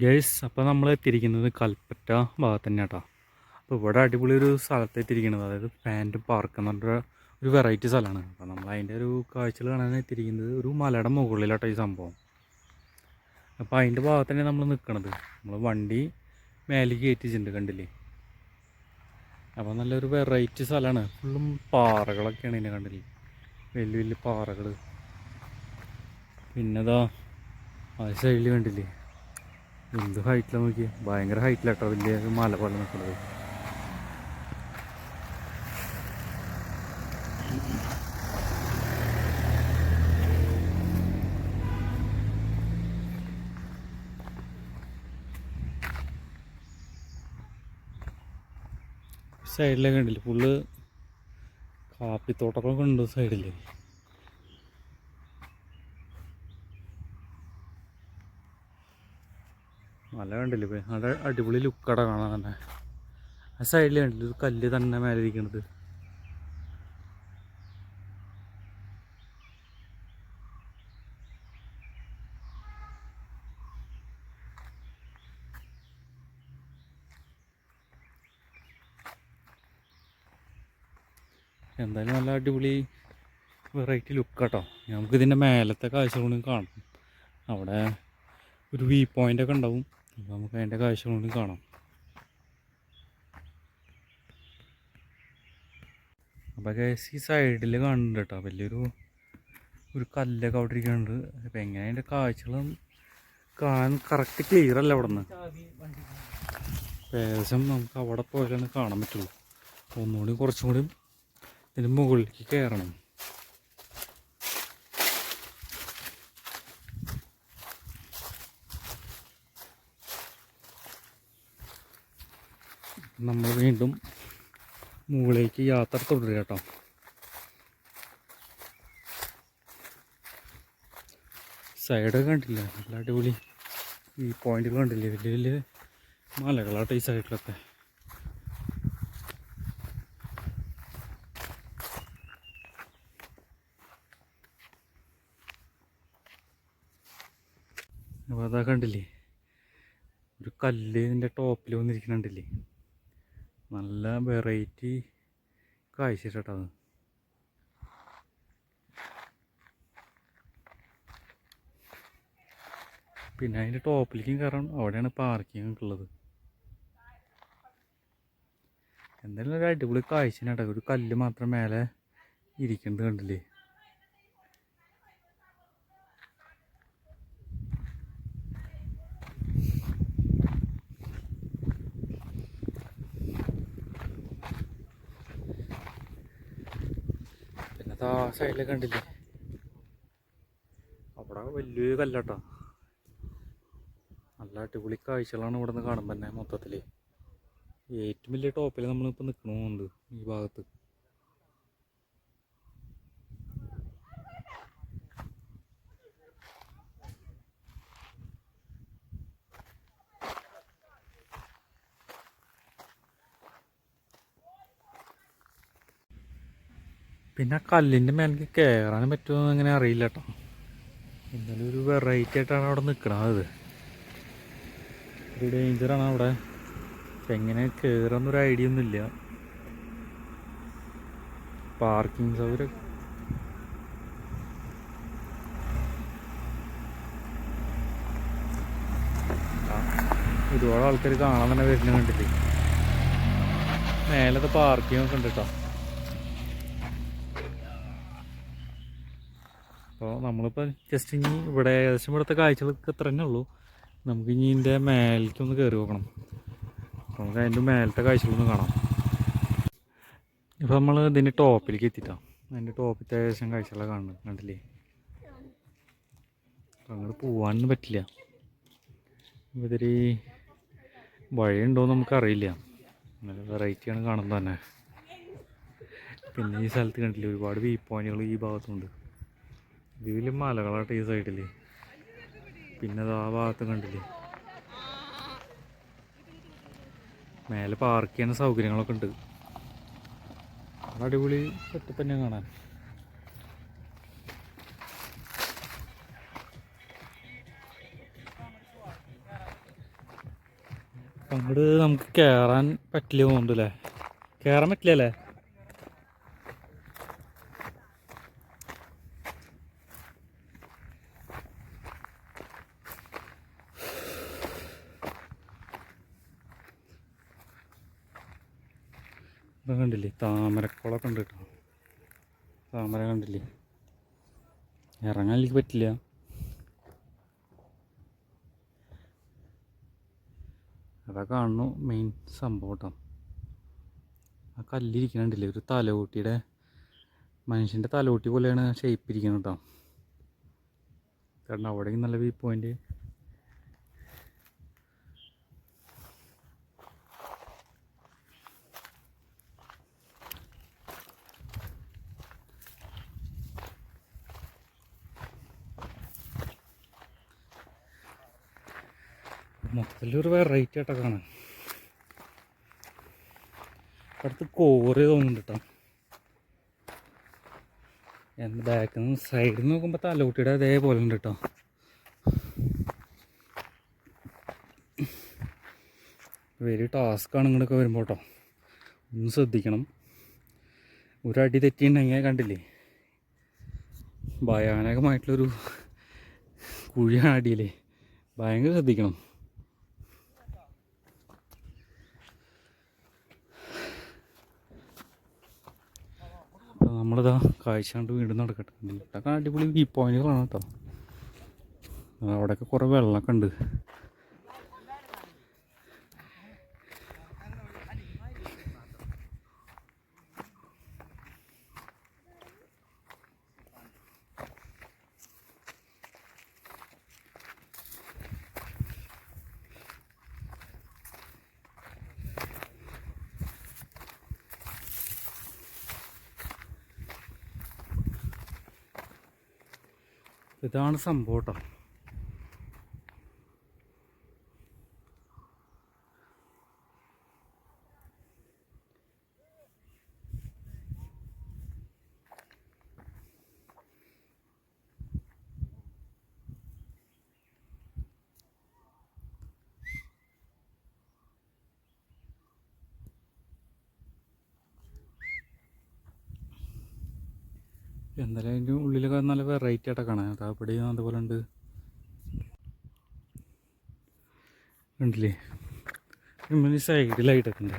Guys അപ്പോൾ നമ്മൾ എത്തിയിരിക്കുന്നത് കൽപ്പറ്റ ഭാഗത്ത് തന്നെ കേട്ടോ അപ്പോൾ ഇവിടെ അടിപൊളി ഒരു സ്ഥലത്ത് എത്തിയിരിക്കുന്നത് അതായത് പാന്റ് പാർക്ക് എന്ന് പറഞ്ഞ ഒരു വെറൈറ്റി സ്ഥലമാണ്. അപ്പോൾ നമ്മൾ അതിന്റെ ഒരു കാഴ്ചകൾ കാണാൻ എത്തിയിരിക്കുന്നത് ഒരു മലയുടെ മുകളിലാട്ടോ ഈ സംഭവം. അപ്പോൾ അതിന്റെ ഭാഗത്ത് തന്നെ നമ്മൾ നിൽക്കണത് നമ്മൾ വണ്ടി മേലേക്ക് കയറ്റിച്ചിട്ടുണ്ട് കണ്ടില്ലേ? അപ്പോൾ നല്ലൊരു വെറൈറ്റി സ്ഥലമാണ്. ഫുള്ളും പാറകളൊക്കെയാണ് ഇതിനെ കണ്ടില്ലേ? വലിയ വലിയ പാറകൾ പിന്നെതാ ആ സൈഡിൽ കണ്ടില്ലേ? എന്ത് ഹൈറ്റിലാണ് നോക്കി ഭയങ്കര ഹൈറ്റിലാട്ടോ വലിയ മല പോലെ നിൽക്കുന്നത് സൈഡിലൊക്കെ ഉണ്ടല്ലേ ഫുള്ള് കാപ്പിത്തോട്ടമൊക്കെ ഉണ്ട് സൈഡിൽ മല കണ്ടില്ലേ ഇപ്പൊ? അവിടെ അടിപൊളി ലുക്കട കാണാൻ തന്നെ. ആ സൈഡിൽ കണ്ടില്ല? ഒരു കല്ല് തന്നെ മേലെ ഇരിക്കണത്. എന്തായാലും നല്ല അടിപൊളി വെറൈറ്റി ലുക്കാട്ടോ നമുക്ക് ഇതിന്റെ മേലത്തെ കാഴ്ചകളും കാണാം. അവിടെ ഒരു വ്യൂ പോയിന്റ് ഒക്കെ ഉണ്ടാവും. അപ്പോൾ നമുക്ക് അതിന്റെ കാഴ്ചകളും കാണാം. അപ്പോൾ കേസ് ഈ സൈഡിൽ കാണുന്നുണ്ട് കേട്ടോ. വലിയൊരു ഒരു കല്ലൊക്കെ അവിടെ ഇരിക്കുന്നുണ്ട്. അപ്പം എങ്ങനെ അതിന്റെ കാഴ്ചകളും കാണാൻ കറക്റ്റ് ക്ലിയർ അല്ല അവിടെ നിന്ന് ഏകദേശം നമുക്ക് അവിടെ പോയാലാണ് കാണാൻ പറ്റുള്ളൂ. ഒന്നുകൂടി കുറച്ചും കൂടി ഇതിന് മുകളിലേക്ക് കയറണം. നമ്മൾ വീണ്ടും മുകളിലേക്ക് യാത്ര തുടരുക കേട്ടോ. സൈഡ് കണ്ടില്ല. നല്ല അടിപൊളി ഈ പോയിന്റുകൾ കണ്ടില്ല? വലിയ വലിയ മലകളാട്ടോ ഈ സൈഡിലൊക്കെ അപ്പോൾ അതാ കണ്ടില്ലേ? ഒരു കല്ല് ഇതിന്റെ ടോപ്പിൽ വന്നിരിക്കുന്നുണ്ടില്ലേ നല്ല വെറൈറ്റി കാഴ്ച കേട്ടോ അത്. പിന്നെ അതിന്റെ ടോപ്പിലേക്കും കയറണം അവിടെയാണ് പാർക്കിംഗ് ഒക്കെ ഉള്ളത്. എന്തായാലും ഒരു അടിപൊളി കാഴ്ച ഒരു കല്ല് മാത്രം മേലെ ഇരിക്കുന്നത് കണ്ടില്ലേ? സൈഡിൽ കണ്ടില്ലേ? അവിടെ വലിയ കല്ലാട്ടോ. നല്ല അടിപൊളി കാഴ്ചകളാണ് ഇവിടെ നിന്ന് കാണുമ്പോൾ തന്നെ മൊത്തത്തിൽ ഏറ്റവും വലിയ ടോപ്പിൽ നമ്മളിപ്പോൾ നിൽക്കണമെന്നുണ്ട് ഈ ഭാഗത്ത്. പിന്നെ കല്ലിന്റെ മേലേക്ക് കയറാൻ പറ്റുമോ അങ്ങനെ അറിയില്ല കേട്ടോ എന്നാലും ഒരു വെറൈറ്റി ആയിട്ടാണ് അവിടെ നിൽക്കണത് ഒരു ഡേഞ്ചറാണ് അവിടെ. എങ്ങനെ കയറാന്നൊരു ഐഡിയ ഒന്നുമില്ല പാർക്കിംഗ് സൗകര്യം. ഒരുപാട് ആൾക്കാർ കാണാൻ തന്നെ വരുന്ന കണ്ടിട്ട്. മേലത്തെ പാർക്കിംഗ് ഒക്കെ ഉണ്ട് കേട്ടോ നമ്മളിപ്പോൾ ജസ്റ്റ് ഇനി ഇവിടെ ഏകദേശം ഇവിടുത്തെ കാഴ്ചകളൊക്കെ ഇത്ര തന്നെ ഉള്ളൂ. നമുക്ക് ഇനി ഇതിന്റെ മേലേക്കൊന്ന് കയറി നോക്കണം. നമുക്ക് അതിന്റെ മേലത്തെ കാഴ്ചകളൊന്ന് കാണാം. ഇപ്പോൾ നമ്മൾ ഇതിന്റെ ടോപ്പിലേക്ക് എത്തിയിട്ടാണ് അതിന്റെ ടോപ്പിലത്തെ ഏകദേശം കാഴ്ചകളൊക്കെ കാണുന്നത്. കണ്ടില്ലേ? അങ്ങോട്ട് പോകാനൊന്നും പറ്റില്ല. ഇതിരി വഴിയുണ്ടോയെന്ന് നമുക്കറിയില്ല. നല്ല വെറൈറ്റിയാണ് കാണുന്നത് തന്നെ. പിന്നെ ഈ സ്ഥലത്ത് കണ്ടില്ലേ? ഒരുപാട് വ്യൂ പോയിന്റുകൾ ഈ ഭാഗത്തുണ്ട്. ഇതിലും മലകളാട്ടെ ഈ സൈഡിൽ പിന്നെ അത് ആ ഭാഗത്ത് കണ്ടില്ലേ? മേലെ പാർക്ക് ചെയ്യുന്ന സൗകര്യങ്ങളൊക്കെ ഉണ്ട്. അടിപൊളി സെറ്റപ്പ് തന്നെ കാണാൻ. അങ്ങോട്ട് നമുക്ക് കയറാൻ പറ്റില്ല തോന്നുന്നുണ്ടല്ലേ? കയറാൻ പറ്റില്ല അല്ലേ? ഇപ്പം കണ്ടില്ലേ? താമരക്കുളമൊക്കെ ഉണ്ട് കേട്ടോ. താമര കണ്ടില്ലേ? ഇറങ്ങാൻ എനിക്ക് പറ്റില്ല. അതാ കാണുന്നു മെയിൻ സംഭവം കേട്ടോ. ആ കല്ലിരിക്കണുണ്ടല്ലേ? ഒരു തലകൂട്ടിയുടെ മനുഷ്യന്റെ തലകൂട്ടി പോലെയാണ് ഷേപ്പ് ഇരിക്കുന്നത് കേട്ടോ. കാരണം അവിടെയും നല്ല വ്യൂ പോയിന്റ് വേറെ റേറ്റ് ആയിട്ട് കാണാൻ അടുത്ത് കോറ് തോന്നുന്നുണ്ട് കേട്ടോ എന്റെ ബാക്കിൽ നിന്ന് സൈഡിൽ നിന്ന് നോക്കുമ്പോൾ തലകുട്ടിയുടെ അതേപോലെ ഉണ്ട് കേട്ടോ വെരി ടാസ്ക്കാണ് ഇങ്ങോട്ടൊക്കെ വരുമ്പോൾ കേട്ടോ ഒന്ന് ശ്രദ്ധിക്കണം. ഒരു ഒരടി തെറ്റിയിട്ടുണ്ടെങ്കിൽ കണ്ടില്ലേ? ഭയാനകമായിട്ടുള്ളൊരു കുഴിയാണ് അടിയിലേ. ഭയങ്കര ശ്രദ്ധിക്കണം അപ്പോൾ നമ്മളിതാ കാഴ്ച കണ്ട് വീണ്ടും നടക്കട്ടെ. ഇതൊക്കെ അടിപൊളി വ്യൂ പോയിന്റുകളാണ് കേട്ടോ അവിടെയൊക്കെ കുറേ വെള്ളമൊക്കെ ഉണ്ട്. ഇതാണ് സംഭവം കേട്ടോ എന്തായാലും അതിന്റെ ഉള്ളിലൊക്കെ നല്ല വെറൈറ്റി ആയിട്ട് കേട്ടോ അവിടെയും അതുപോലെ ഉണ്ട്. ഉണ്ടല്ലേ ഇമ്മ സൈഡിലായിട്ടൊക്കെ ഉണ്ട്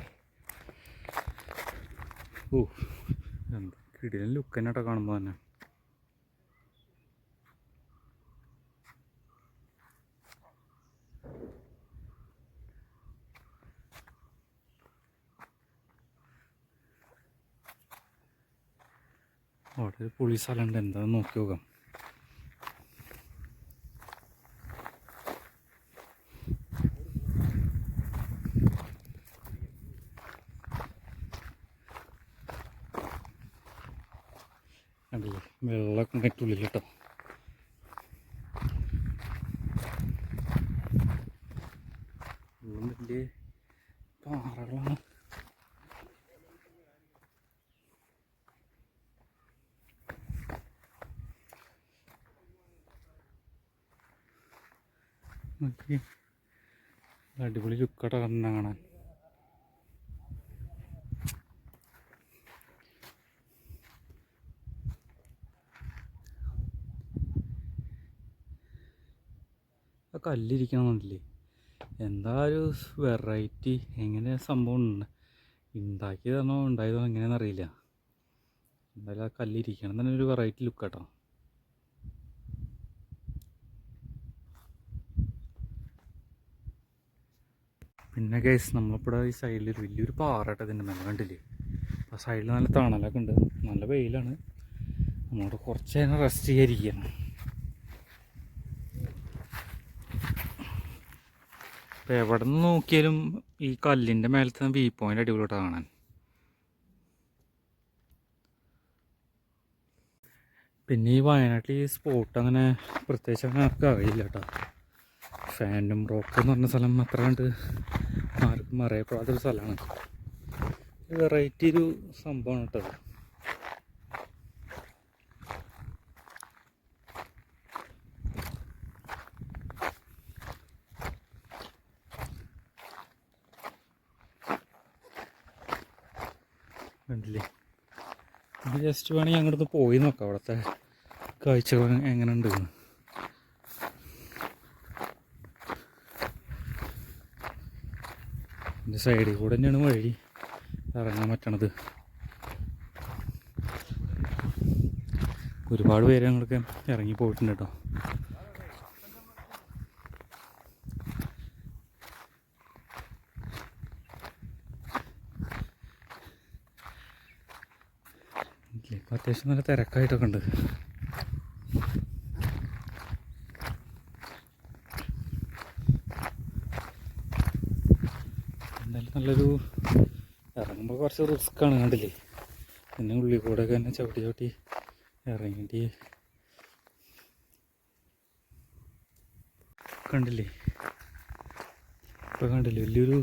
ഓ എന്താ കിടിലൻ ലുക്ക് തന്നെ കാണുമ്പോൾ തന്നെ. അവിടെ ഒരു പുളി സ്ഥലമുണ്ട് എന്താന്ന് നോക്കി നോക്കാം. കണ്ടില്ലേ? വെള്ളമൊക്കെ ഉള്ളിൽ കേട്ടോ വെള്ളം വലിയ പാറകളാണ് നോക്കി അടിപൊളി ലുക്കട്ട കണ്ണ കാണാൻ ആ കല്ലിരിക്കണമെന്നില്ലേ എന്താ ഒരു വെറൈറ്റി എങ്ങനെ സംഭവം ഉണ്ട്? ഉണ്ടാക്കിയതാണോ ഉണ്ടായതോ എങ്ങനെയാണെന്ന് അറിയില്ല. എന്തായാലും ആ കല്ലിരിക്കണം തന്നെ ഒരു വെറൈറ്റി ലുക്ക് കേട്ടോ പിന്നെ കേസ് നമ്മളിപ്പോൾ ഈ സൈഡിൽ ഒരു വലിയൊരു പാറട്ട തന്നെ ഇതിന്റെ മേലെ കണ്ടില്ലേ? ആ സൈഡിൽ നല്ല തണലൊക്കെ ഉണ്ട്. നല്ല വെയിലാണ്. നമ്മളോട് കുറച്ച് നേരം റെസ്റ്റ് ചെയ്യാതിരിക്കുകയാണ് ഇപ്പം എവിടെ നിന്ന് നോക്കിയാലും ഈ കല്ലിന്റെ മേലത്തെ വ്യൂ പോയിന്റ് അടിപൊളിയായിട്ട് കാണാൻ. പിന്നെ ഈ വയനാട്ടിൽ ഈ സ്പോട്ട് അങ്ങനെ പ്രത്യേകിച്ച് അങ്ങനെ ആർക്കും അറിയില്ല കേട്ടോ. ഫാൻഡം റോക്ക് എന്ന് പറഞ്ഞ സ്ഥലം അത്ര കണ്ട് ആർക്കും അറിയപ്പെടാത്തൊരു സ്ഥലമാണ് വെറൈറ്റി ഒരു സംഭവമാണ് കേട്ടോ കണ്ടില്ലേ? ഇത് ജസ്റ്റ് വേണമെങ്കിൽ അങ്ങോട്ട് പോയി നോക്കാം അവിടുത്തെ കാഴ്ചകൾ എങ്ങനെ ഉണ്ട് ഇതിന്റെ സൈഡിൽ കൂടെ തന്നെയാണ് വഴി ഇറങ്ങാൻ പറ്റണത്. ഒരുപാട് പേര് ഞങ്ങളൊക്കെ ഇറങ്ങി പോയിട്ടുണ്ട് കേട്ടോ ഇല്ലേ, ഇപ്പൊ അത്യാവശ്യം നല്ല തിരക്കായിട്ടൊക്കെ ഉണ്ട്. എന്തായാലും നല്ലൊരു ഇറങ്ങുമ്പോൾ കുറച്ച് റിസ്ക് ആണ് കണ്ടില്ലേ? പിന്നെ ഉള്ളിൽ കൂടെ തന്നെ ചവിട്ടി ചവിട്ടി ഇറങ്ങിയിട്ട് കണ്ടില്ലേ? ഇപ്പൊ കണ്ടില്ലേ? വലിയൊരു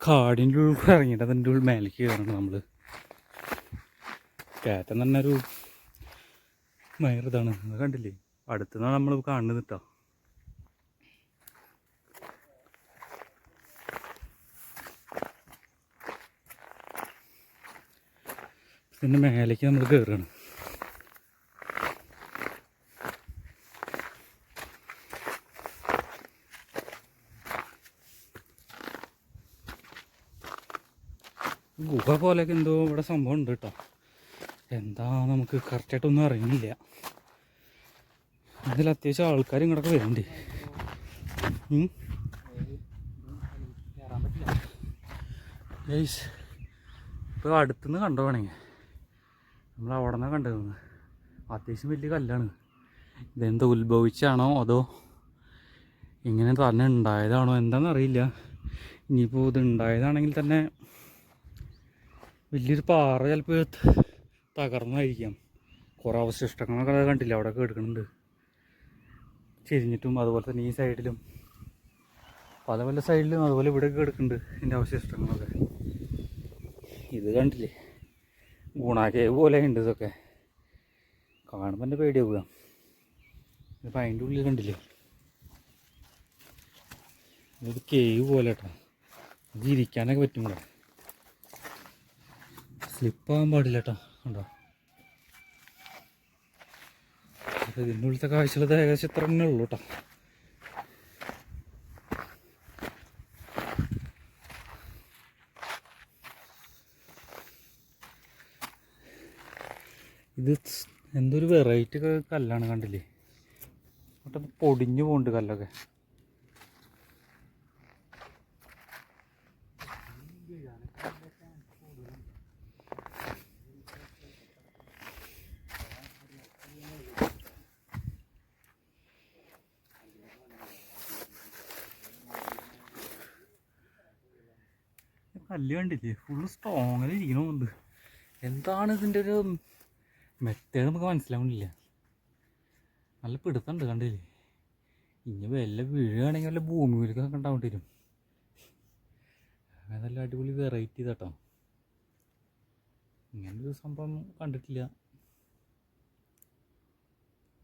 കാടിന്റെ ഉള്ളിൽ ഇറങ്ങിയിട്ട് അതിന്റെ ഉള്ളിൽ മേലേക്ക് കയറണം നമ്മൾ കയറ്റം തന്നെ ഒരു മയറിതാണ്. നിങ്ങൾ കണ്ടില്ലേ? അടുത്തുനിന്നാണ് നമ്മൾ കാണുന്നത് കേട്ടോ പിന്നെ മേലേക്ക് നമ്മൾ കയറുകയാണ് ഗുഹ പോലെയൊക്കെ എന്തോ ഇവിടെ സംഭവം ഉണ്ട് കേട്ടോ എന്താ നമുക്ക് കറക്റ്റായിട്ടൊന്നും അറിയുന്നില്ല. അതിൽ അത്യാവശ്യം ആൾക്കാരും ഇങ്ങോട്ടൊക്കെ വരുന്നുണ്ട്. ഇപ്പോൾ അടുത്തുനിന്ന് കണ്ടു വേണമെങ്കിൽ നമ്മൾ അവിടെ നിന്നാണ് കണ്ടത്? അത്യാവശ്യം വലിയ കല്ലാണ്. ഇതെന്ത് ഉത്ഭവിച്ചാണോ അതോ ഇങ്ങനെ തന്നെ ഉണ്ടായതാണോ എന്താണെന്ന് അറിയില്ല ഇനിയിപ്പോൾ ഇത് ഉണ്ടായതാണെങ്കിൽ തന്നെ വലിയൊരു പാറ ചിലപ്പോൾ തകർന്നായിരിക്കാം. കുറേ അവശിഷ്ടങ്ങളൊക്കെ കണ്ടില്ല അവിടെ കേടുക്കുന്നുണ്ട് ചെരിഞ്ഞിട്ടും അതുപോലെ തന്നെ ഈ സൈഡിലും പല പല സൈഡിലും അതുപോലെ ഇവിടെ കേടുക്കുന്നുണ്ട് ഇതിന്റെ അവശിഷ്ടങ്ങളൊക്കെ. ഇത് കണ്ടില്ലേ? ഗുണാക്കേവ് പോലെ ഉണ്ട് ഇതൊക്കെ. കാണുമ്പോൾ എന്റെ പേടിയാവുക ഇപ്പം അതിന്റെ ഉള്ളിൽ കണ്ടില്ലേ? ഇതൊരു കേവ് പോലെ കേട്ടോ. ഇത് ഇരിക്കാനൊക്കെ പറ്റും ഇവിടെ. സ്ലിപ്പാകാൻ പാടില്ല കേട്ടോ. കണ്ടോ? അപ്പോൾ ഇതിന്റെ കാഴ്ചകളത് ഏകദേശം ഇത്ര തന്നെ ഉള്ളൂ കേട്ടോ ഇത് എന്തൊരു വെറൈറ്റി കല്ലാണ് കണ്ടില്ലേ? എന്നിട്ട് പൊടിഞ്ഞു പോകുന്നുണ്ട് കല്ലൊക്കെ. കല്ല് കണ്ടില്ലേ? ഫുള്ള് സ്ട്രോങ്ങിൽ ഇരിക്കണമുണ്ട് എന്താണ് ഇതിന്റെ ഒരു മെത്തേഡ് നമുക്ക് മനസ്സിലാവുന്നില്ല നല്ല പിടുത്തമുണ്ട് കണ്ടില്ലേ? ഇനി വല്ല വീഴുകയാണെങ്കിൽ വല്ല ഭൂമിയിലേക്കൊക്കെ ഉണ്ടാവേണ്ടി വരും. നല്ല അടിപൊളി വെറൈറ്റി ഇതാട്ടോ. ഇങ്ങനൊരു സംഭവം കണ്ടിട്ടില്ല.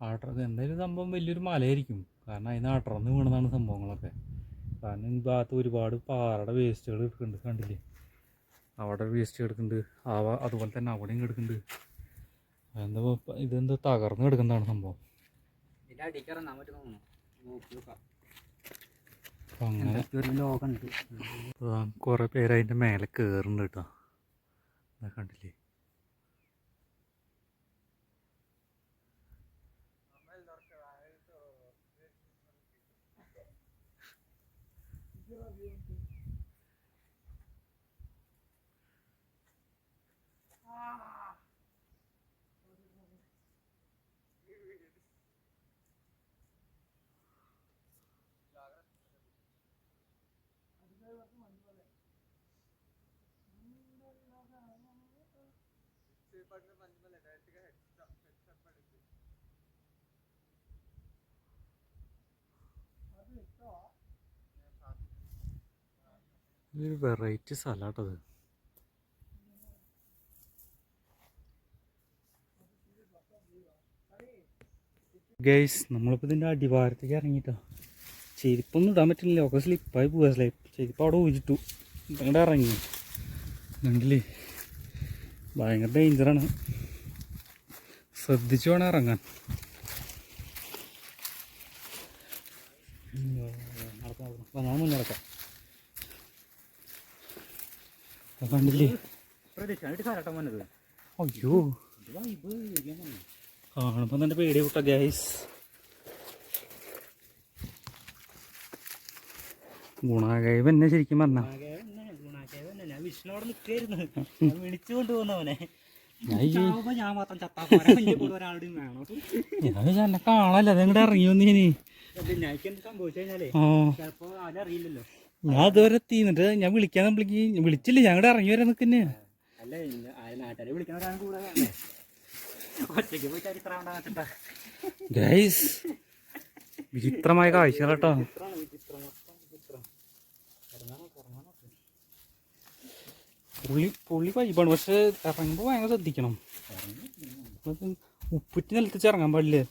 ആട്ടർ എന്തായാലും സംഭവം വലിയൊരു മലയായിരിക്കും. കാരണം അതിന് അടർന്ന് വീണതാണ് സംഭവങ്ങളൊക്കെ. കാരണം ഈ ഭാഗത്ത് ഒരുപാട് പാറയുടെ വേസ്റ്റുകൾ എടുക്കുന്നുണ്ട് കണ്ടില്ലേ? അവിടെ വേസ്റ്റ് എടുക്കുന്നുണ്ട്. ആ അതുപോലെ തന്നെ അവിടെയും എടുക്കുന്നുണ്ട്. എന്താ ഇതെന്താ തകർന്ന് കിടക്കുന്നതാണ് സംഭവം. അങ്ങനെ കുറേ പേര് അതിന്റെ മേലെ കയറുന്നുണ്ട് കേട്ടോ. അപ്പം ഇതൊരു വെറൈറ്റി സ്ഥലമാട്ടത് ഗൈസ് നമ്മളിപ്പോൾ ഇതിന്റെ അടിവാരത്തേക്ക് ഇറങ്ങിട്ടോ ചെരുപ്പൊന്നും ഇടാൻ പറ്റില്ല ഒക്കെ സ്ലിപ്പായി പോവുക സ്ലിപ്പ് ചെരുപ്പ് അവിടെ ഊരിട്ടു ഇങ്ങോട്ട് ഇറങ്ങി. കണ്ടില്ലേ? ഭയങ്കര ഡേഞ്ചറാണ്. ശ്രദ്ധിച്ചു വേണം ഇറങ്ങാൻ. ഞാൻ മുന്നിറക്കാം കണ്ടില്ലേ? അയ്യോ. കാണുമ്പോൾ തന്നെ പേടി വിട്ട ഗ്യാസ് ഗുണാകൈവ് എന്നെ ശരിക്കും പറഞ്ഞ. വിഷ്ണുവിടെ നിൽക്കായിരുന്നു ഞാൻ വിളിച്ചു കൊണ്ടുപോകുന്നവനെ ഞാൻ മാത്രം ചത്താ ഒരാളുടെയും വേണോ? ഞാൻ വിചാരിച്ചു എന്നെ കാണാല്ല അതെങ്ങടെ ഇറങ്ങി വന്നു ഇനി ഞാനിക്ക് എന്ത് സംഭവിച്ചു കഴിഞ്ഞാലേ? ആ. അറിയില്ലല്ലോ. ഞാൻ അതുവരെ എത്തിന്നിട്ട് ഞാൻ വിളിക്കാൻ നമ്മളേക്ക് വിളിച്ചില്ല ഞാൻ ഇവിടെ ഇറങ്ങി വരാൻ നിൽക്കുന്നേ അല്ല നാട്ടുകാരെ വിളിക്കാൻ കൂടെ വേണ്ടേ? ഒറ്റയ്ക്ക് പോയി ചരിത്രം ഉണ്ടാകട്ടെ ഗൈസ് വിചിത്രമായ കാഴ്ചകളാട്ടോ. ചിത്രമാണ് പുള്ളി പുള്ളി വൈബാണ് പക്ഷെ ഇറങ്ങുമ്പോൾ ഭയങ്കര ശ്രദ്ധിക്കണം. ഉപ്പിറ്റ് നിലത്തിച്ച് ഇറങ്ങാൻ പാടില്ലേ?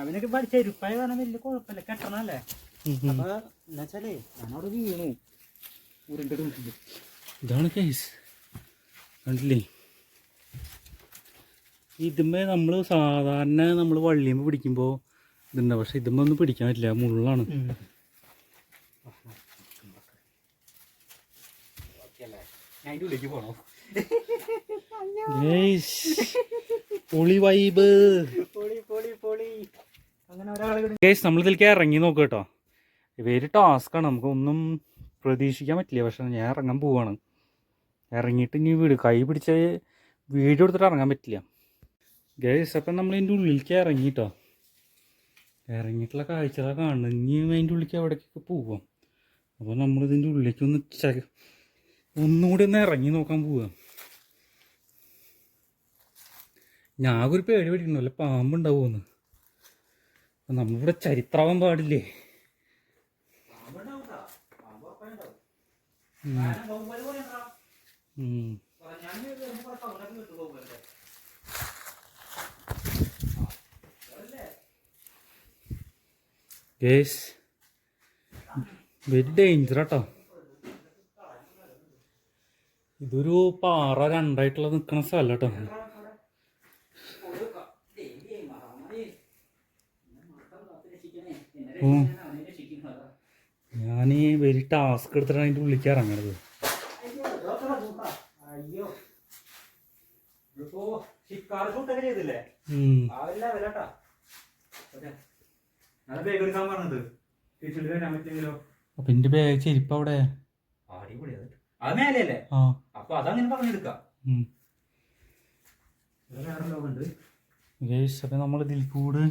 അവനൊക്കെ പഠിച്ച ചെരുപ്പായ കാരണം വലിയ കുഴപ്പമില്ല. കെട്ടണല്ലേ. എന്നുവെച്ചാലേ ഞാനവിടെ വീണു. ഉരുണ്ടിട്ട് നിൽക്കുന്നു ഇതാണ് കേസ് കണ്ടില്ലേ? ഇതുമ്മേ നമ്മൾ സാധാരണ നമ്മൾ വള്ളിയുമ്പോൾ പിടിക്കുമ്പോൾ ഇതുണ്ടാവും. പക്ഷെ ഇതുമ്മ ഒന്നും പിടിക്കാൻ പറ്റില്ല. മുള്ളാണ് ഞാൻ അതിന്റെ ഉള്ളിലേക്ക് പോണോ പൊളി വൈബ് പൊളി പൊളി പൊളി. അങ്ങനെ ഒരാളെ ഗൈസ് നമ്മളിതിലേക്ക് ഇറങ്ങി നോക്കുക കേട്ടോ. ഇവർ ടാസ്ക്കാണ് നമുക്കൊന്നും പ്രതീക്ഷിക്കാൻ പറ്റില്ല. പക്ഷെ ഞാൻ ഇറങ്ങാൻ പോവാണ്. ഇറങ്ങിയിട്ട് ഇനി വീട് കൈ പിടിച്ച് വീഡിയോ എടുത്തിട്ട് ഇറങ്ങാൻ പറ്റില്ല. ഗൈസ് അപ്പം നമ്മൾ ഇതിന്റെ ഉള്ളിലേക്ക് ഇറങ്ങിട്ടോ ഇറങ്ങിയിട്ടുള്ള കാഴ്ചകളൊക്കെ കാണുന്നത്. ഇനി അതിന്റെ ഉള്ളിലേക്ക് എവിടേക്കൊക്കെ പോവാം? അപ്പോൾ നമ്മളിതിന്റെ ഉള്ളിലേക്ക് ഒന്ന് ഒന്നുകൂടി ഒന്ന് ഇറങ്ങി നോക്കാൻ പോവാം. ഞാൻ ഒരു പേടി പേടിക്കണോ അല്ല പാമ്പുണ്ടാവുമെന്ന് നമ്മളിവിടെ ചരിത്രാവാൻ പാടില്ലേ? വെരി ഡേഞ്ചർ കേട്ടോ ഇതൊരു പാറ രണ്ടായിട്ടുള്ള നിൽക്കുന്ന സ്ഥലം കേട്ടോ. ഞാൻ ഈ വെരി ടാസ്ക് എടുത്തിട്ടാണ് അതിന്റെ ഉള്ളിലേക്ക് ഇറങ്ങണത്. അപ്പൊ എന്റെ ബാഗ് ചെരിപ്പവിടെ അവിടെ? അടിപൊളി അത് മേലെയല്ലേ? അപ്പൊ അതങ്ങനെ പറഞ്ഞെടുക്കാം. വേറെ ലോകമുണ്ട് ഗേസ് അപ്പം നമ്മൾ ഇതിൽ കൂടെ.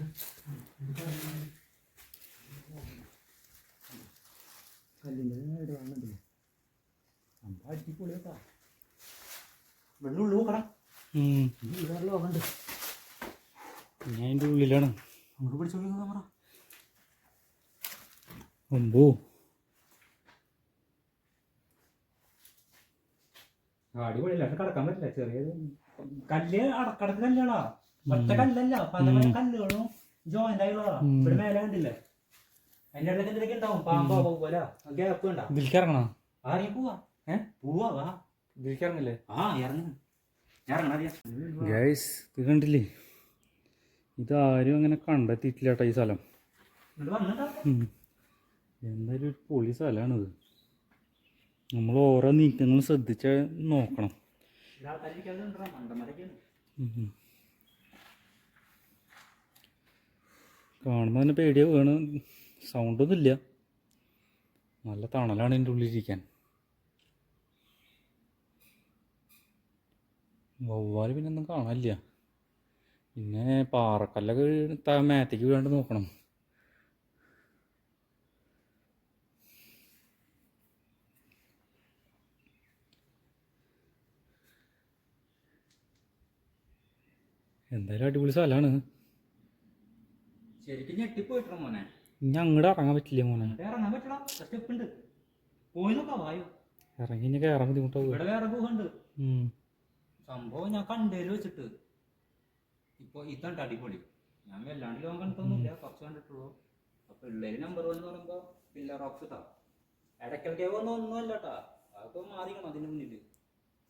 ഞാൻ അതിന്റെ ഉള്ളിലാണ്. നമുക്ക് പിടിച്ചോ ക്യാമറ ഒമ്പോ അടിപൊളിയല്ല? പക്ഷെ കടക്കാൻ പറ്റില്ല. ചെറിയ കല്ല് അടക്കടക്ക് കല്ലുകളാ. ഒറ്റ കല്ലല്ല. പല പല കല്ലുകളും ജോയിന്റ് ആയിട്ടുള്ളതാ. ഉം. ഇവിടെ മേലെ കണ്ടില്ലേ? അതിന്റെ ഇടയ്ക്ക് എന്തൊക്കെ ഉണ്ടാവും. പാമ്പോ പോലെ. ഗ്യാപ്പ് ഉണ്ടാ? ഇതിലേക്ക് ഇറങ്ങണോ ആരെയും പോവാ. ഏ? പോവാ വാ. ഇതിലേക്ക് ഇറങ്ങില്ലേ ആ ഇറങ്ങ. ഗൈസ് ഇത് കണ്ടില്ലേ? ഇതാരും അങ്ങനെ കണ്ടെത്തിയിട്ടില്ല കേട്ടോ ഈ സ്ഥലം. എന്തായാലും ഒരു പൊളി സ്ഥലമാണിത്. നമ്മൾ ഓരോ നീക്കങ്ങളും ശ്രദ്ധിച്ച് നോക്കണം. കാണുമ്പോൾ തന്നെ പേടിയാ വീണ്. സൗണ്ടൊന്നും ഇല്ല. നല്ല തണലാണ് എന്റെ ഉള്ളിലിരിക്കാൻ വവ്വാൽ പിന്നെ ഒന്നും കാണാനില്ല. പിന്നെ പാറക്കല്ലൊക്കെ മേത്തേക്ക് വീഴാണ്ട് നോക്കണം. എന്തായാലും അടിപൊളി സ്ഥലമാണ് ശരിക്കും ഞെട്ടിപ്പോയിട്ടോ മോനെ. ഇനി അങ്ങോട്ട് ഇറങ്ങാൻ പറ്റില്ല മോനെ. ഇറങ്ങാൻ സ്റ്റെപ്പ് ഉണ്ട് പോയി നോക്കാം വായോ. ഇറങ്ങി ഇനി കയറാൻ ബുദ്ധിമുട്ടാവും. ഇവിടെ വേറെ സംഭവം ഞാൻ കണ്ടേൽ വെച്ചിട്ട്. ഇപ്പൊ ഇതാണ് അടിപൊളി. ഞാൻ വല്ലാണ്ട് ലോകം കണ്ടിട്ടൊന്നുമില്ല. കുറച്ച് കണ്ടിട്ടുള്ളൂ. അപ്പൊ പിള്ളേര് നമ്പർ വൺ എന്ന് പറയുമ്പോ പില്ലർ ഇട്ടാ ഇടയ്ക്കൽ കേവ് ഒന്നും ഒന്നുമല്ല കേട്ടാ അതൊക്കെ മാറിക്കണം അതിന്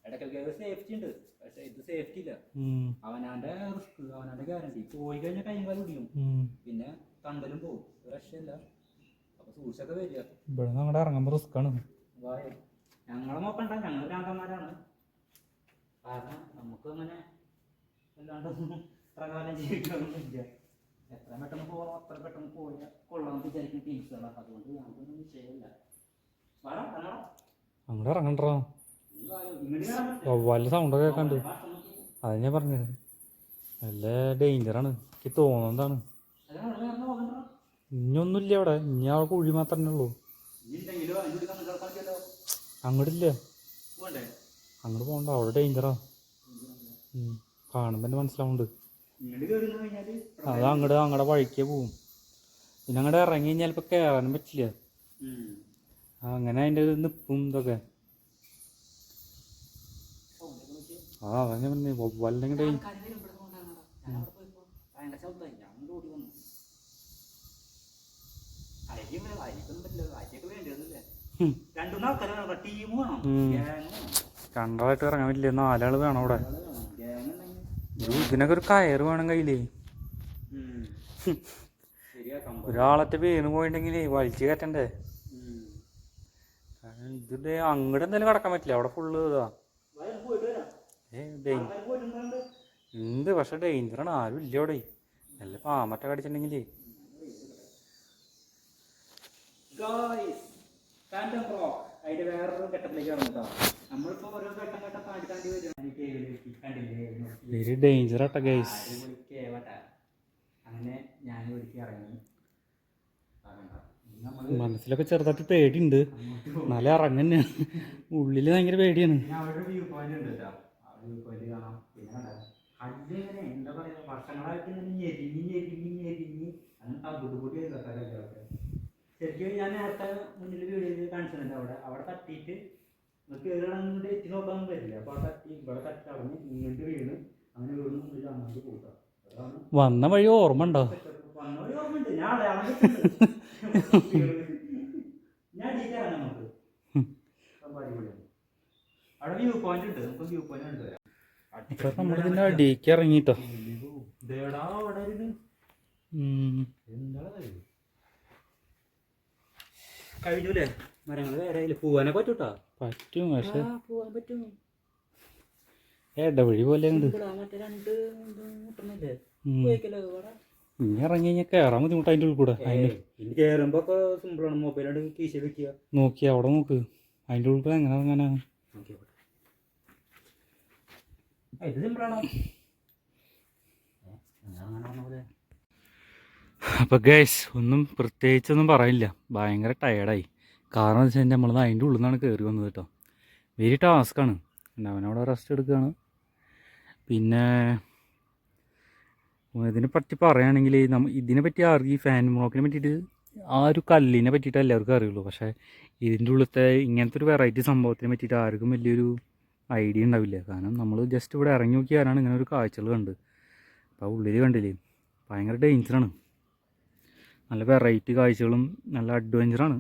മുന്നിൽ ഇടയ്ക്കൊക്കെ സേഫ്റ്റി ഉണ്ട്. പക്ഷെ ഇത് സേഫ്റ്റി ഇല്ല. അവനാന്റെ റിസ്ക് അവനാന്റെ ഗ്യാരണ്ടി പോയി കഴിഞ്ഞാൽ കൈയും കാലം പിന്നെ തണ്ടലും പോകും. രക്ഷയില്ല അപ്പൊ സൂക്ഷിച്ചൊക്കെ വരിക. ഇവിടെ നിന്ന് അങ്ങോട്ട് ഇറങ്ങുമ്പോൾ റിസ്ക്കാണ് വായ. ഞങ്ങളെ നോക്കണ്ട. ഞങ്ങൾ ഭ്രാന്തന്മാരാണ്. കാരണം നമുക്ക് അങ്ങനെ അല്ലാണ്ടൊന്നും പ്രകാരം കാലം ജീവിക്കാനൊന്നുമില്ല എത്ര പെട്ടെന്ന് പോകാം അത്ര പെട്ടെന്ന് പോയാൽ കൊള്ളാമെന്ന് വിചാരിക്കുന്ന ടീംസുകളാണ് അതുകൊണ്ട് ഞങ്ങൾക്കൊന്നും വിഷയമില്ല. അങ്ങോട്ട് ഇറങ്ങണ്ടോ നീ സൗണ്ട് കേൾക്കാണ്ട് അത് ഞാൻ പറഞ്ഞത്. നല്ല ഡേഞ്ചറാണ് എനിക്ക് തോന്നുന്നതാണ്. ഇനിയൊന്നുമില്ല അവിടെ ഇനി അവിടെ കുഴി മാത്രമേ ഉള്ളൂ. അങ്ങോട്ടില്ല അങ്ങോട്ട് പോകണ്ട അവിടെ ഡേഞ്ചറാ കാണുമ്പോൾ തന്നെ മനസ്സിലാവുന്നുണ്ട്. അത് അങ്ങോട്ട് അങ്ങടെ വഴിക്കേ പോവും. പിന്നെ അങ്ങോട്ട് ഇറങ്ങി കഴിഞ്ഞാൽ ഇപ്പം കയറാനും പറ്റില്ല. അങ്ങനെ അതിന്റെ നിപ്പും ഇതൊക്കെ സൗണ്ട് ഒക്കെ നോക്കിയേ. ആ ഞാൻ പറഞ്ഞു. രണ്ടാളായിട്ട് ഇറങ്ങാൻ പറ്റില്ല. നാലാൾ വേണം അവിടെ. ഇതിനൊക്കെ ഒരു കയറ് വേണം കയ്യിൽ. ഒരാളത്തെ വീണ് പോയിട്ടുണ്ടെങ്കിലേ വലിച്ചു കയറ്റണ്ടേ? ഇതിന്റെ അങ്ങോട്ട് എന്തായാലും കടക്കാൻ പറ്റില്ല. അവിടെ ഫുള്ള് ഇതാ. ഉണ്ട് പക്ഷെ ഡേഞ്ചറാണ് ആരും ഇല്ല അവിടെ നല്ല പാമറ്റ കടിച്ചിട്ടുണ്ടെങ്കിലേ. Rock. അതിന്റെ വേറൊരു ഘട്ടത്തിലേക്ക് നമ്മളിപ്പോ ഓരോ ഘട്ടം ഘട്ടം താണ്ടി താണ്ടി വരും. കണ്ടില്ലേ നോക്കി. വെരി ഡേഞ്ചർ ആട്ടെ ഗൈസ് അങ്ങനെ ഞാൻ ഒരുക്കി ഇറങ്ങി. മനസ്സിലൊക്കെ ചെറുതായിട്ട് പേടിയുണ്ട്. നല്ല ഇറങ്ങന്നെ ഉള്ളിൽ ഭയങ്കര പേടിയാണ്. ഞാൻ അവിടെ വ്യൂ പോയിന്റ് ഉണ്ട് കേട്ടോ. പോയിന്റ് കാണാം പിന്നെ കണ്ടോ, കല്ലിങ്ങനെ എന്താ പറയാ വർഷങ്ങളായിട്ട് ഇങ്ങനെ ഞെരിഞ്ഞ് ഞെരിഞ്ഞ് ഞെരിഞ്ഞ് അങ്ങനെ തവിടുപൊടി കേൾക്കാറൊക്കെ ശരിക്കും ഞാൻ നേരത്തെ മുന്നിൽ വീഡിയോയിൽ കാണിച്ചിട്ടുണ്ട് അവിടെ. അവിടെ തട്ടിയിട്ട് നിങ്ങൾക്ക് ഏതാണെന്ന് എത്തി നോക്കാൻ പറ്റില്ല. അപ്പോൾ അവിടെ തട്ടി ഇവിടെ തട്ടി കളഞ്ഞ് ഇങ്ങോട്ട് വീണ് അങ്ങനെ വീണ് മുന്നിൽ അങ്ങോട്ട് കൂട്ടാം. വന്ന വഴി ഓർമ്മ ഉണ്ടോ? വന്ന വഴി ഓർമ്മ ഉണ്ട്. ഞാൻ അവിടെ. ഞാൻ ഡീറ്റെയിലാണ് നമുക്ക്. അവിടെ വ്യൂ പോയിന്റ് ഉണ്ട്. നമുക്ക് വ്യൂ പോയിന്റ് ഉണ്ട് നമ്മളിതിന്റെ അടിക്ക് ഇറങ്ങിട്ടോ? കഴിഞ്ഞൂലേ? മരങ്ങൾ വേറെ പോവാനെ പറ്റൂട്ടാ? പറ്റും പക്ഷെ. പോവാൻ പറ്റും. ഇടവഴി പോലെ ഉണ്ട്. ഇനി ഇറങ്ങി കഴിഞ്ഞാൽ കയറാൻ ബുദ്ധിമുട്ട് അതിന്റെ ഉള്ളിൽ കൂടെ കയറുമ്പോ സിമ്പിളാണ് മൊബൈലാണ് കീശ വെക്കുക. നോക്കി അവിടെ നോക്ക്. അതിന്റെ ഉള്ളിൽ കൂടെ എങ്ങനെ അങ്ങനെ ഇത് സിമ്പിളാണോ അപ്പോൾ ഗൈസ് ഒന്നും പ്രത്യേകിച്ചൊന്നും പറയില്ല. ഭയങ്കര ടയർഡായി കാരണം എന്ന് വെച്ച് കഴിഞ്ഞാൽ നമ്മൾ അതിന്റെ ഉള്ളിൽ നിന്നാണ് കയറി വന്നത് കേട്ടോ വെരി ടാസ്ക്കാണ് അവനവിടെ റെസ്റ്റ് എടുക്കുകയാണ് പിന്നെ ഇതിനെ പറ്റി പറയുകയാണെങ്കിൽ നമ്മ ഇതിനെ പറ്റി ഈ ഫാൻ ബ്ലോക്കിനെ പറ്റിയിട്ട് ആ ഒരു കല്ലിനെ പറ്റിയിട്ട് എല്ലാവർക്കും അറിയുള്ളൂ. പക്ഷേ ഇതിന്റെ ഉള്ളിലത്തെ ഇങ്ങനത്തെ ഒരു വെറൈറ്റി സംഭവത്തിനെ പറ്റിയിട്ട് ആർക്കും വലിയൊരു ഐഡിയ ഉണ്ടാവില്ല. കാരണം നമ്മൾ ജസ്റ്റ് ഇവിടെ ഇറങ്ങി നോക്കിയാലാണ് ഇങ്ങനെ ഒരു കാഴ്ചകൾ കണ്ട്. അപ്പോൾ ഉള്ളിൽ കണ്ടില്ലേ? ഭയങ്കര ഡേഞ്ചറാണ് നല്ല വെറൈറ്റി കാഴ്ചകളും നല്ല അഡ്വഞ്ചറാണ്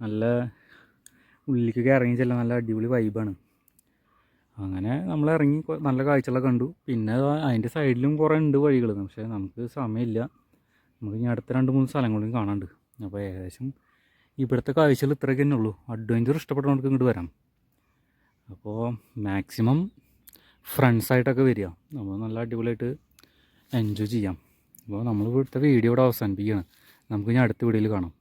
നല്ല ഉള്ളിലേക്കൊക്കെ ഇറങ്ങി ചെല്ലാൻ നല്ല അടിപൊളി വൈബാണ് അങ്ങനെ നമ്മൾ ഇറങ്ങി നല്ല കാഴ്ചകളൊക്കെ കണ്ടു. പിന്നെ അതിന്റെ സൈഡിലും കുറേ ഉണ്ട് വഴികൾ പക്ഷേ നമുക്ക് സമയമില്ല. നമുക്ക് ഇനി അടുത്ത രണ്ട് മൂന്ന് സ്ഥലങ്ങളും കാണാണ്ട് അപ്പോൾ ഏകദേശം ഇവിടുത്തെ കാഴ്ചകൾ ഇത്രയൊക്കെ തന്നെ ഉള്ളൂ. അഡ്വഞ്ചർ ഇഷ്ടപ്പെട്ടവർക്ക് ഇങ്ങോട്ട് വരാം. അപ്പോൾ മാക്സിമം ഫ്രണ്ട്സായിട്ടൊക്കെ വരിക. നമ്മൾ നല്ല അടിപൊളിയായിട്ട് എൻജോയ് ചെയ്യാം. അപ്പോൾ നമ്മൾ ഇവിടുത്തെ വീഡിയോ ഇവിടെ അവസാനിപ്പിക്കുകയാണ്. നമുക്ക് ഇനി അടുത്ത വീഡിയോയിൽ കാണാം.